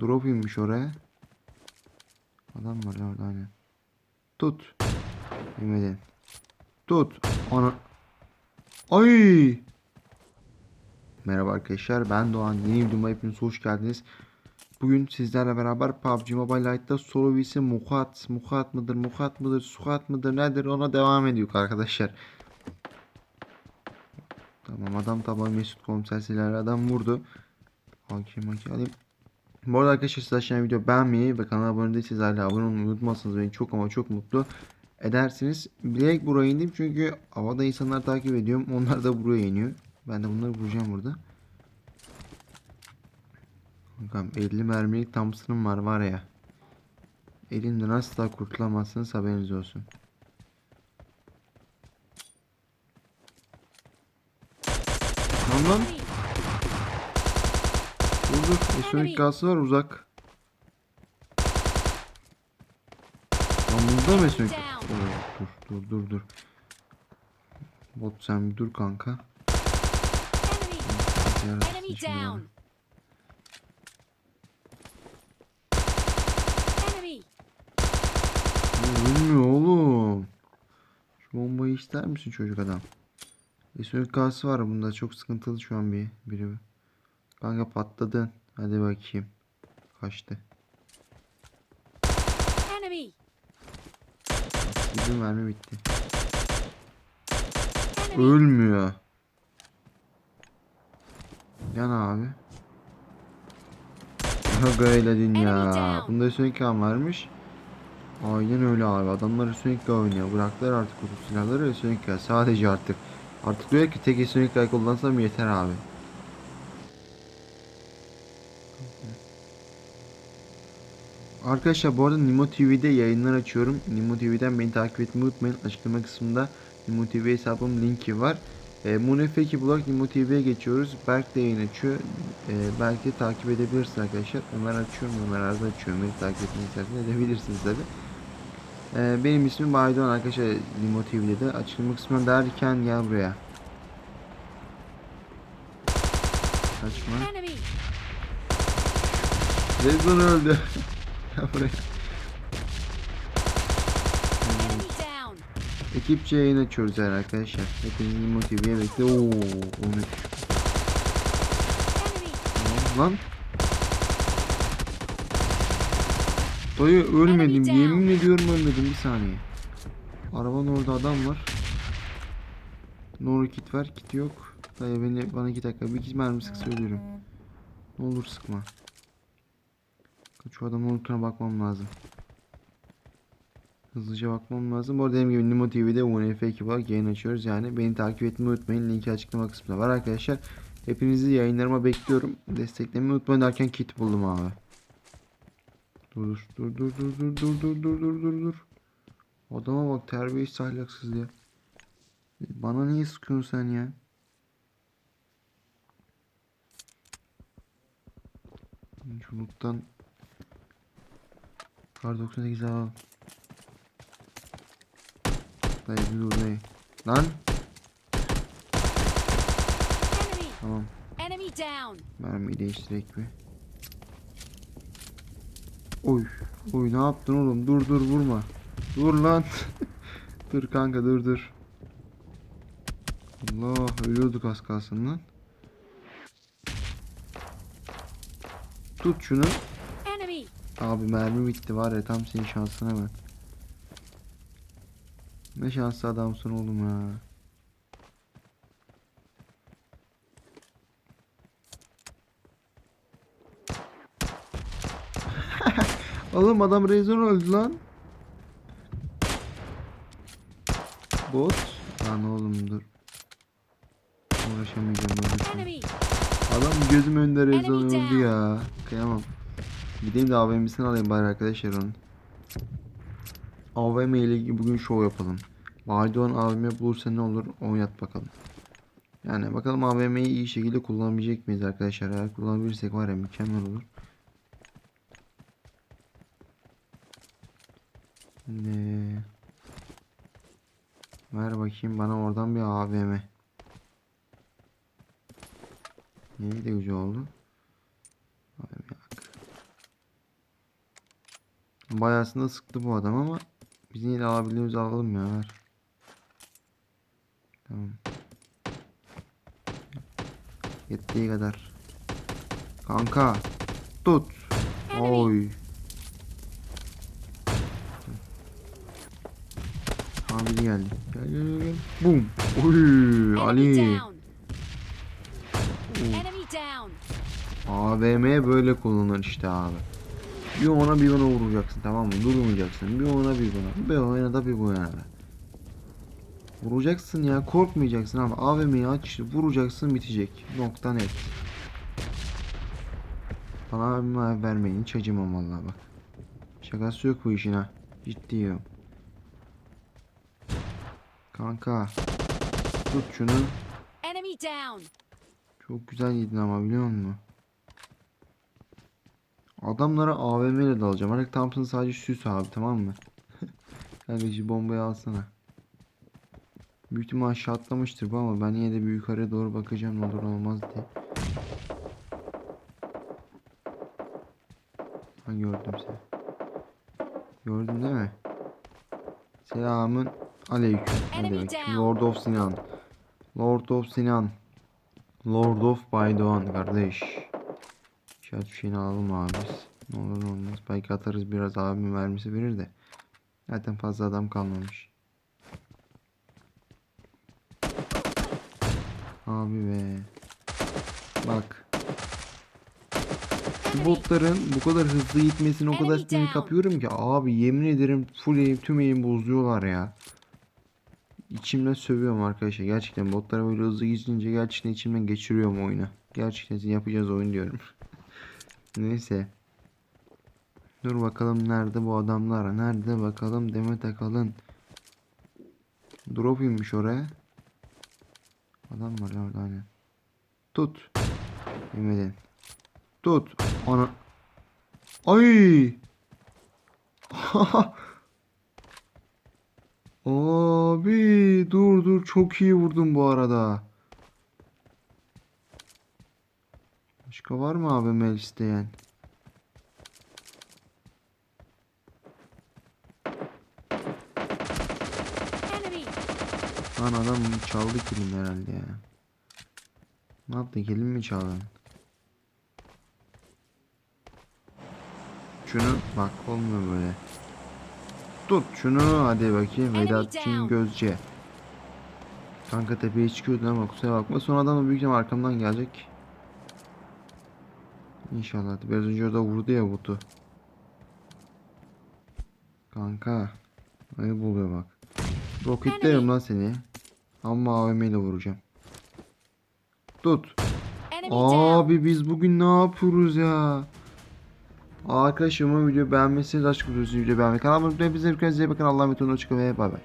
Drop inmiş oraya. Adam var orada hani. Tut. Yemedin. Tut. Ana. Ay. Merhaba arkadaşlar ben Doğan. Yeni videoma hepiniz hoş geldiniz. Bugün sizlerle beraber PUBG Mobile Lite'da solo vs mukat, mukat mıdır, mukat mıdır, sukat mıdır nedir ona devam ediyor arkadaşlar. Tamam adam tabi Mesut komiser silahlı adam vurdu. Hakim hakim alayım. Bu arada arkadaşlar siz aşağıya video beğenmeyi ve kanala abone değilseniz hala abone olmayı unutmazsanız beni çok ama çok mutlu edersiniz. Bilerek buraya indim çünkü havada insanlar takip ediyorum. Onlar da buraya iniyor. Ben de bunları vuracağım burada. Bakalım 50 mermilik Thompson'ım var var ya. Elimden asla kurtulamazsınız haberiniz olsun. Lan. Esonik gazı var uzak. Lan bunda mı esonik? Dur dur dur dur. Bot sen bir dur kanka. Enemy! Down! Ölmüyor oğlum. Şu bombayı ister misin çocuk adam? Esonik gazı var bunda çok sıkıntılı şu an bir biri. Kanka patladın. Hadi bakayım. Kaçtı. Enemy! Bizim mermi bitti. Ölmüyor. Yan abi. Gayladin ya. Enemy down. Bunda Sonic kan varmış. Aynen öyle abi. Adamlar Sonic oynuyor. Bıraktılar artık kutu silahları Sonic Sadece artık. Artık diyor ki tek Sonic kullansam yeter abi. Arkadaşlar bu arada Nimo TV'de yayınlar açıyorum. Nimo TV'den beni takip etmeyi unutmayın. Açıklama kısmında Nimo TV hesabım linki var. E, Munefeki Blog Nimo TV'ye geçiyoruz. Berk de yayın açıyor. E, belki takip edebilirsiniz arkadaşlar. Ömer açıyorum. Ömer arada açıyorum. Beni takip etmeyi isterseniz edebilirsiniz tabi. E, benim ismim Baydoğan arkadaşlar Nimo TV'de de. Açıklama kısmına derken gel buraya. Kaçma. Rezon öldü. Buraya. Ekipçe yayın açıyoruz her arkadaşlar. Hepinizi Nimo TV'ye bekle. Oo, 13. Enemy! Tamam lan. Dayı ölmedim. Yemin ediyorum ölmedim. Bir saniye. Arabanın orada adam var. Nora kit var. Kit yok. Dayı beni, bana iki dakika. Bir iki mermi sıksa ölürüm. Ne olur sıkma. Şu adamın lootuna bakmam lazım. Hızlıca bakmam lazım. Bu arada dediğim gibi Nimo TV'de UNF2 var. Yayın açıyoruz yani. Beni takip etmeyi unutmayın. Linki açıklama kısmında var arkadaşlar. Hepinizi yayınlarıma bekliyorum. Desteklemeyi unutmayın derken kit buldum abi. Dur dur dur dur dur dur dur dur dur dur dur. Adama bak terbiyesiz ahlaksız ya. Bana niye sıkıyorsun sen ya? Loot'tan Kar 98 al. Dayı bir dur dayı. Lan Enemy! tamam. Enemy down! Mermiyi değiştirek bir. Oy. Oy ne yaptın oğlum? Dur dur vurma. Dur lan. dur kanka dur dur. Allah ölüyorduk az kalsın lan. Tut şunu. Abi mermi bitti var ya tam senin şansına bak. Ne şanslı adamsın oğlum ya. oğlum adam rezon öldü lan. Bot. Lan oğlum dur. Uğraşamayacağım! Adam gözüm önünde rezon öldü ya. Kıyamam. Gideyim de AVM'sini alayım bari arkadaşlar onun. AVM ile ilgili bugün show yapalım. Validon AVM bulursa ne olur oynat bakalım. Yani bakalım AVM'yi iyi şekilde kullanabilecek miyiz arkadaşlar? Eğer kullanabilirsek var ya mükemmel olur. Şimdi... Ver bakayım bana oradan bir AVM. Neyi de güzel oldu. AVM bak. Bayağısında sıktı bu adam ama biz yine alabildiğimizi alalım ya. Ver. Tamam. Yettiği kadar. Kanka. Tut. Oy. Biri geldi. Gel gel gel. Bum. Oy. Ali. AVM böyle kullanılır işte abi. Bir ona bir ona vuracaksın tamam mı? Durmayacaksın. Bir ona bir buna. Bir ona da bir buna. Vuracaksın ya korkmayacaksın abi. AVM'yi aç vuracaksın bitecek. Nokta net. Bana vermeyin hiç acımam vallahi bak. Şakası yok bu işin ha. Ciddiyim. Kanka. Tut şunu. Çok güzel yedin ama biliyor musun? Adamlara AVM ile dalacağım. Artık Thompson sadece süs abi tamam mı? Kanka şu bombayı alsana. Büyük ihtimal aşağı atlamıştır bu ama ben yine de bir yukarıya doğru bakacağım ne olur ne olmaz diye. Ha gördüm seni. Gördün değil mi? Selamın aleyküm. Bakayım. down. Lord of Sinan. Lord of Sinan. Lord of Baydoğan kardeş. İşaret şeyini alalım abi biz. Ne olur ne olmaz. Belki atarız biraz abimin vermesi verir de. Zaten fazla adam kalmamış. Abi be. Bak. Şu botların bu kadar hızlı gitmesini o kadar sinir kapıyorum ki abi yemin ederim full aim tüm aim bozuyorlar ya. İçimden sövüyorum arkadaşlar. Gerçekten botlara böyle hızlı gidince gerçekten içimden geçiriyorum oyunu. Gerçekten yapacağız oyun diyorum. Neyse. Dur bakalım nerede bu adamlar? Nerede bakalım Demet Akalın. Drop inmiş oraya. Adam var orada hani. Tut. Yemedin. Tut. Ana. Ay. Abi dur dur çok iyi vurdum bu arada. Başka var mı abi mel isteyen? Lan adam çaldı kilimi herhalde ya. Ne yaptın kilim mi çaldın? Şunu bak olmuyor böyle. Tut şunu hadi bakayım Vedat. Çin Gözce. Kanka tepeye çıkıyordun ama kusura bakma. Son adam da büyük ihtimal arkamdan gelecek. İnşallah. Biraz önce orada vurdu ya botu. Kanka. Ayıp oluyor bak. Roketlerim lan seni. Ama AVM ile vuracağım. Tut. Abi biz bugün ne yapıyoruz ya? Arkadaşlar umarım video beğenmişsiniz. Aşk olsun video beğenmeyi. Kanalıma abone olmayı, bize bir kez bakın. Allah'a emanet olun. Hoşçakalın ve bay bay.